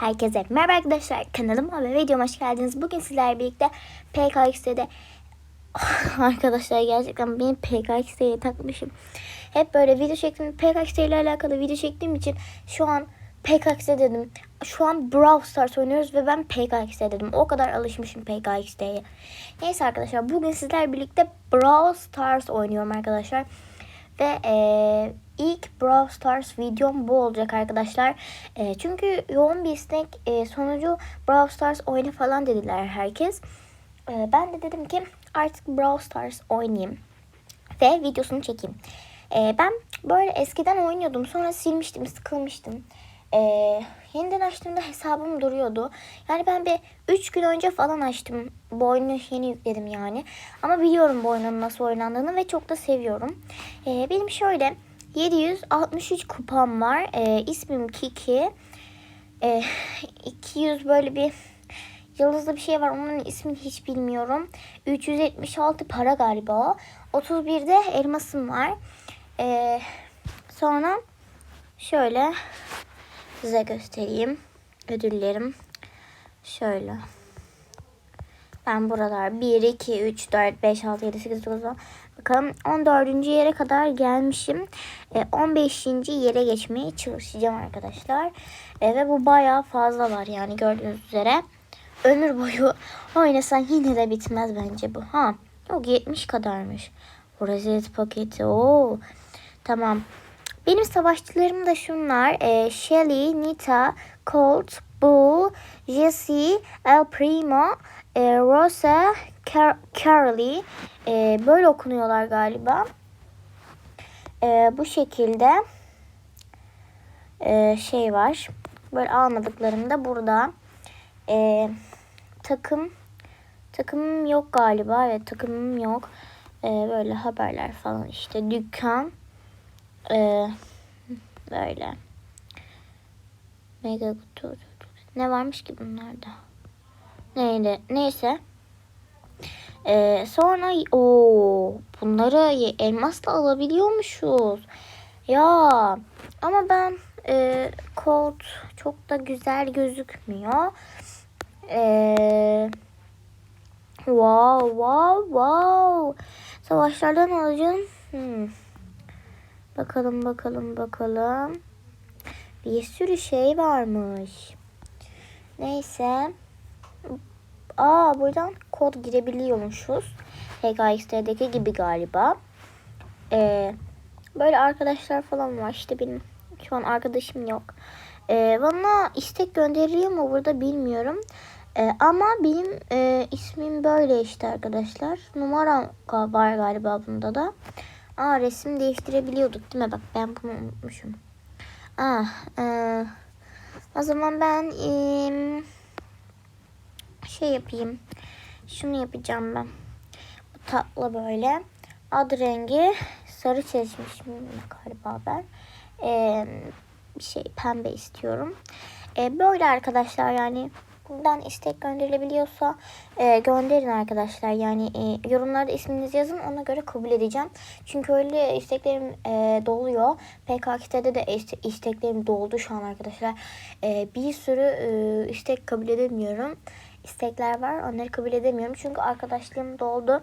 Herkese merhaba arkadaşlar kanalıma ve videoma hoş geldiniz. Bugün sizlerle birlikte PKX'de arkadaşlar gerçekten benim PKX'ye takmışım. Hep böyle video çektim. PKX ile alakalı video çektiğim için şu an PKX dedim. Şu an Brawl Stars oynuyoruz ve ben PKX dedim. O kadar alışmışım PKX'ye. Neyse arkadaşlar bugün sizlerle birlikte Brawl Stars oynuyorum arkadaşlar. Ve eee, ilk Brawl Stars videom bu olacak arkadaşlar. Eee, çünkü yoğun bir istek eee, sonucu Brawl Stars oyna falan dediler herkes. Eee, ben de dedim ki artık Brawl Stars oynayayım. Ve videosunu çekeyim. Eee, ben böyle eskiden oynuyordum. Sonra silmiştim, sıkılmıştım. Eee, yeniden açtığımda hesabım duruyordu. Yani ben bir 3 gün önce falan açtım. Bu oyunu yeni yükledim yani. Ama biliyorum bu oyunun nasıl oynandığını ve çok da seviyorum. Eee, benim şöyle 763 kupam var. Eee ismim Kiki. Eee 200 böyle bir yıldızlı bir şey var. Onun ismini hiç bilmiyorum. 376 para galiba o. 31 de elmasım var. Eee, sonra şöyle size göstereyim. Ödüllerim. Şöyle. Ben buralar 1, 2, 3, 4, 5, 6, 7, 8, 9, 10. Bakalım 14. yere kadar gelmişim. E, 15. yere geçmeye çalışacağım arkadaşlar. E, ve bu bayağı fazla var yani gördüğünüz üzere. Ömür boyu oynasan yine de bitmez bence bu. Ha, yok 70 kadarmış. Rozet paketi. Oo. Tamam. Benim savaşçılarım da şunlar. E, Shelly, Nita, Colt, Bull, Jesse, El Primo, e, Rosa, Car Carolee. E, böyle okunuyorlar galiba. E, bu şekilde e, şey var. Böyle almadıklarım da burada. E, takım takımım yok galiba. Evet takımım yok. E, böyle haberler falan işte dükkan. E, böyle. Mega kutu. Ne varmış ki bunlarda? Neydi? Neyse. Ee, sonra o bunları elmasla alabiliyormuşuz. Ya ama ben e, Colt çok da güzel gözükmüyor. Ee, wow wow wow. Savaşlardan alacağım. Hmm. Bakalım bakalım bakalım. Bir sürü şey varmış. Neyse. Aa buradan kod girebiliyormuşuz. HKX'deki gibi galiba. Ee, böyle arkadaşlar falan var. İşte benim şu an arkadaşım yok. Ee, bana istek gönderiliyor mu burada bilmiyorum. Ee, ama benim e, ismim böyle işte arkadaşlar. Numaram var galiba bunda da. Aa resim değiştirebiliyorduk değil mi? Bak ben bunu unutmuşum. Ah, e, o zaman ben em, şey yapayım. Şunu yapacağım ben. Bu tatlı böyle. Ad rengi sarı seçmişim galiba ben. Bir şey pembe istiyorum. Ee, böyle arkadaşlar yani buradan istek gönderilebiliyorsa e, gönderin arkadaşlar. Yani e, yorumlarda isminizi yazın ona göre kabul edeceğim. Çünkü öyle isteklerim e, doluyor. PKK'de de iste- isteklerim doldu şu an arkadaşlar. E, bir sürü e, istek kabul edemiyorum. İstekler var onları kabul edemiyorum. Çünkü arkadaşlığım doldu.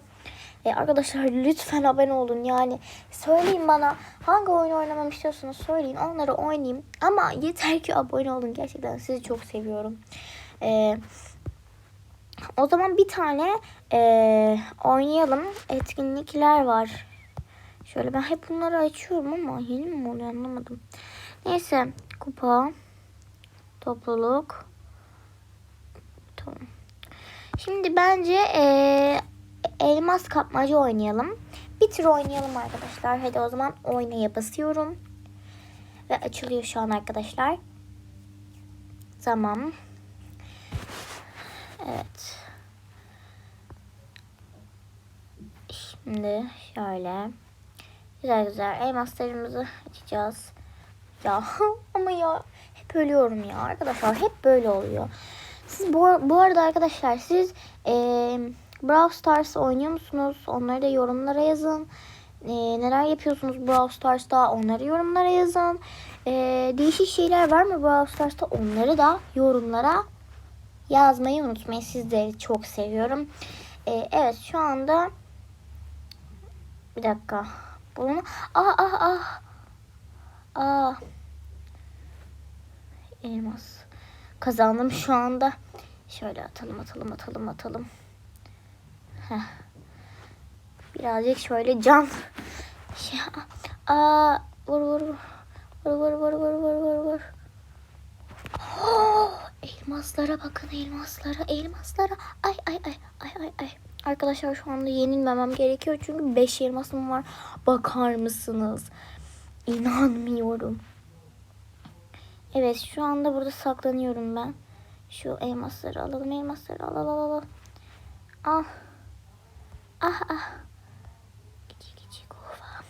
E, arkadaşlar lütfen abone olun. Yani söyleyin bana hangi oyun oynamamı istiyorsanız söyleyin. Onları oynayayım. Ama yeter ki abone olun. Gerçekten sizi çok seviyorum. E, o zaman bir tane e, oynayalım. Etkinlikler var. Şöyle ben hep bunları açıyorum ama yeni mi oluyor anlamadım. Neyse kupa topluluk tamam. Şimdi bence e, elmas kapmaca oynayalım. Bir tür oynayalım arkadaşlar. Hadi o zaman oynaya basıyorum. Ve açılıyor şu an arkadaşlar. Tamam. Evet. Şimdi şöyle. Güzel güzel elmaslarımızı açacağız. Ya ama ya hep ölüyorum ya arkadaşlar. Hep böyle oluyor. Siz bu, bu arada arkadaşlar siz eee Brawl Stars oynuyor musunuz? Onları da yorumlara yazın. e, neler yapıyorsunuz Brawl Stars'ta onları yorumlara yazın. E, değişik şeyler var mı Brawl Stars'ta onları da yorumlara yazmayı unutmayın. Sizleri çok seviyorum. E, evet şu anda bir dakika. Bunu ah ah ah. Ah. Elmas. Kazandım şu anda. Şöyle atalım atalım atalım atalım. Heh. Birazcık şöyle can. Şey, aa, vur vur vur. Vur vur vur vur vur vur vur. Elmaslara bakın elmaslara elmaslara. Ay ay ay ay ay ay. Arkadaşlar şu anda yenilmemem gerekiyor çünkü 5 elmasım var. Bakar mısınız? İnanmıyorum. Evet şu anda burada saklanıyorum ben. Şu elmasları alalım elmasları al al al al. Ah. Ah ah. Kuva.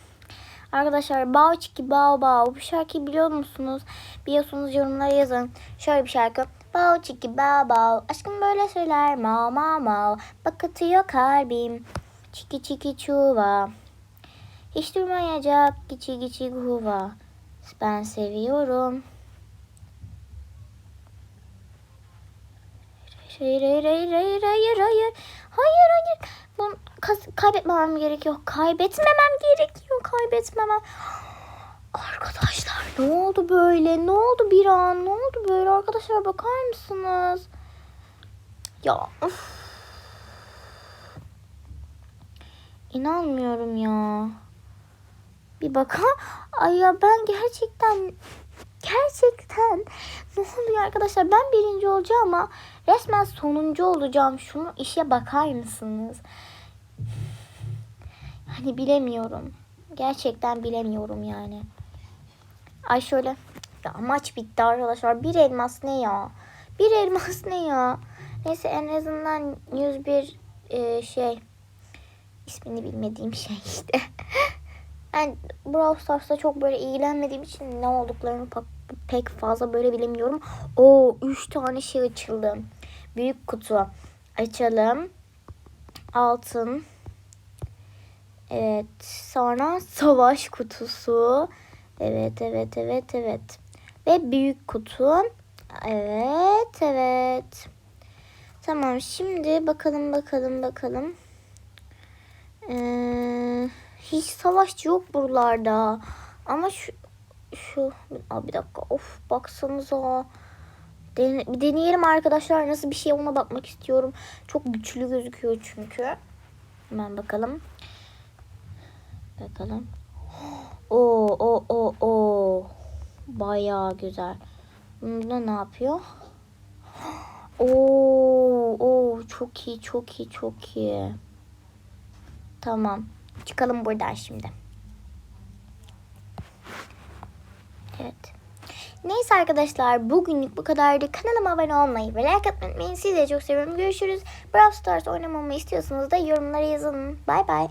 Arkadaşlar Bao Çiki Bao Bao bu şarkıyı biliyor musunuz? Biliyorsunuz yorumlara yazın. Şöyle bir şarkı. Bao Çiki Bao Bao aşkım böyle söyler. Mao Mao Mao Bak atıyor kalbim. Çiki Çiki Çuva. Hiç durmayacak. Gici Gici Guva. Ben seviyorum. Hayır hayır hayır hayır hayır hayır hayır hayır. Bunu kaybetmemem gerekiyor. Kaybetmemem gerekiyor. Kaybetmemem. Arkadaşlar ne oldu böyle? Ne oldu bir an? Ne oldu böyle? Arkadaşlar bakar mısınız? Ya of. İnanmıyorum ya. Bir bakın ay ya ben gerçekten gerçekten ne oluyor arkadaşlar? Ben birinci olacağım ama resmen sonuncu olacağım. Şunu işe bakar mısınız? Hani bilemiyorum. Gerçekten bilemiyorum yani ay şöyle ya maç bitti arkadaşlar bir elmas ne ya bir elmas ne ya neyse en azından 101 e, şey ismini bilmediğim şey işte ben Brawl Stars'ta çok böyle ilgilenmediğim için ne olduklarını pek fazla böyle bilemiyorum. O 3 tane şey açıldı. Büyük kutu açalım. Altın. Evet. Sonra savaş kutusu. Evet, evet, evet, evet. Ve büyük kutu. Evet, evet. Tamam şimdi bakalım bakalım bakalım. Eee hiç savaşçı yok buralarda. Ama şu şu Aa, bir dakika of baksanıza. Den bir deneyelim arkadaşlar nasıl bir şey ona bakmak istiyorum. Çok güçlü gözüküyor çünkü. Hemen bakalım. Bakalım. O o o o. Bayağı güzel. Bunda ne yapıyor? Oo, oo çok iyi çok iyi çok iyi. Tamam. Çıkalım buradan şimdi. Evet. Neyse arkadaşlar bugünlük bu kadardı. Kanalıma abone olmayı ve like atmayı unutmayın. Sizi de çok seviyorum. Görüşürüz. Brawl Stars oynamamı istiyorsanız da yorumlara yazın. Bay bay.